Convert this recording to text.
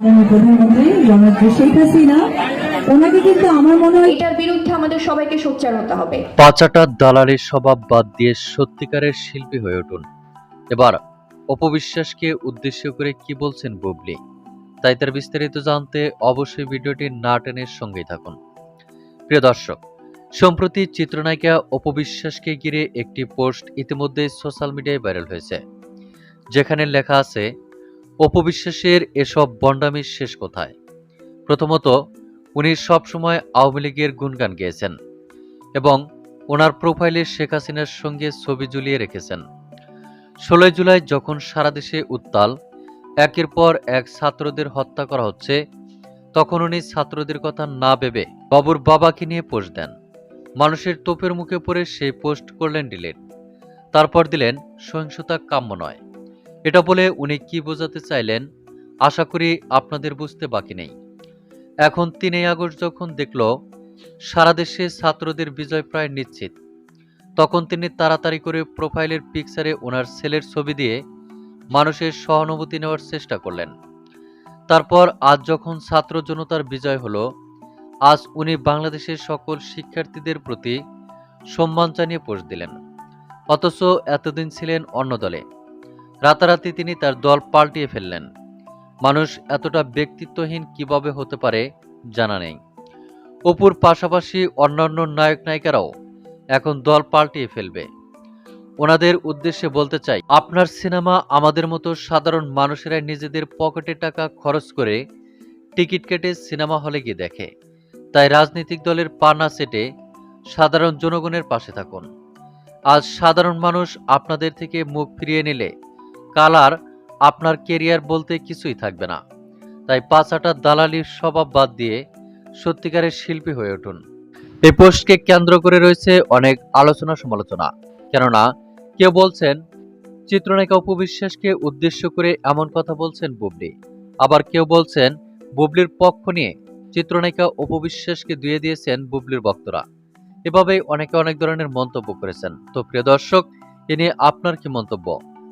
প্রধানমন্ত্রী জনাব শেখ হাসিনা। ওনাকে কিন্তু আমার মনে হয় এটার বিরুদ্ধে আমাদের সবাইকে সোচ্চার হতে হবে। পাচাটা দালালির স্বভাব বাদ দিয়ে সত্যিকারের শিল্পী হয়ে উঠুন। এবার অপবিশ্বাসকে উদ্দেশ্য করে কি বলছেন বুবলি? তাই তার বিস্তারিত জানতে অবশ্যই ভিডিওটি না টেনের সঙ্গেই থাকুন। প্রিয় দর্শক সম্প্রতি চিত্রনায়িকা অপবিশ্বাসকে ঘিরে একটি পোস্ট ইতিমধ্যে সোশ্যাল মিডিয়ায় ভাইরাল হয়েছে। যেখানে লেখা আছে অপবিশ্বাসের এসব বন্ডামির শেষ কোথায়? প্রথমত, উনি সবসময় আওয়ামী লীগের গুণগান গেয়েছেন এবং ওনার প্রোফাইলে শেখ হাসিনার সঙ্গে ছবি ঝুলিয়ে রেখেছেন। ষোলোই জুলাই যখন সারা দেশে উত্তাল, একের পর এক ছাত্রদের হত্যা করা হচ্ছে, তখন উনি ছাত্রদের কথা না ভেবে বাবুর বাবাকে নিয়ে পোস্ট দেন। মানুষের তোপের মুখে পড়ে সেই পোস্ট করলেন ডিলেট। তারপর দিলেন সহিংসতা কাম্য নয়। এটা বলে উনি কি বোঝাতে চাইলেন, আশা করি আপনাদের বুঝতে বাকি নেই। এখন তিনই আগস্ট যখন দেখল, সারা দেশে ছাত্রদের বিজয় প্রায় নিশ্চিত। তখন তিনি তাড়াতাড়ি করে প্রোফাইলের পিকচারে ওনার ছেলের ছবি দিয়ে মানুষের সহানুভূতি নেওয়ার চেষ্টা করলেন। তারপর আজ যখন ছাত্র জনতার বিজয় হলো, আজ উনি বাংলাদেশের সকল শিক্ষার্থীদের প্রতি সম্মান জানিয়ে পোস্ট দিলেন। অথচ এতদিন ছিলেন অন্য দলে। রাতারাতি তিনি তার দল পাল্টিয়ে ফেললেন। মানুষ এতটা ব্যক্তিত্বহীন কীভাবে হতে পারে জানা নেই। অপুর পাশাপাশি অন্যান্য নায়ক নায়িকারাও এখন দল পাল্টিয়ে ফেলবে। ওনাদের উদ্দেশ্যে বলতে চাই, আপনার সিনেমা আমাদের মতো সাধারণ মানুষেরাই নিজেদের পকেটে টাকা খরচ করে টিকিট কেটে সিনেমা হলে গিয়ে দেখে। তাই রাজনৈতিক দলের পা না সেটে সাধারণ জনগণের পাশে থাকুন। আজ সাধারণ মানুষ আপনাদের থেকে মুখ ফিরিয়ে নিলে কাল আর আপনার কেরিয়ার বলতে কিছুই থাকবে না। তাই পাঁচাটা দালালির স্বভাব বাদ দিয়ে সত্যিকারের শিল্পী হয়ে উঠুন। এই পোস্টকে কেন্দ্র করে রয়েছে অনেক আলোচনা সমালোচনা। কেননা কেউ বলছেন, চিত্রনায়িকা উপবিশ্বাসকে উদ্দেশ্য করে এমন কথা বলছেন বুবলি। আবার কেউ বলছেন, বুবলির পক্ষ নিয়ে চিত্রনায়িকা উপবিশ্বাসকে দুয়ে দিয়েছেন বুবলির বক্তরা এভাবেই অনেকে অনেক ধরনের মন্তব্য করেছেন। তো প্রিয় দর্শক, এ নিয়ে আপনার কি মন্তব্য?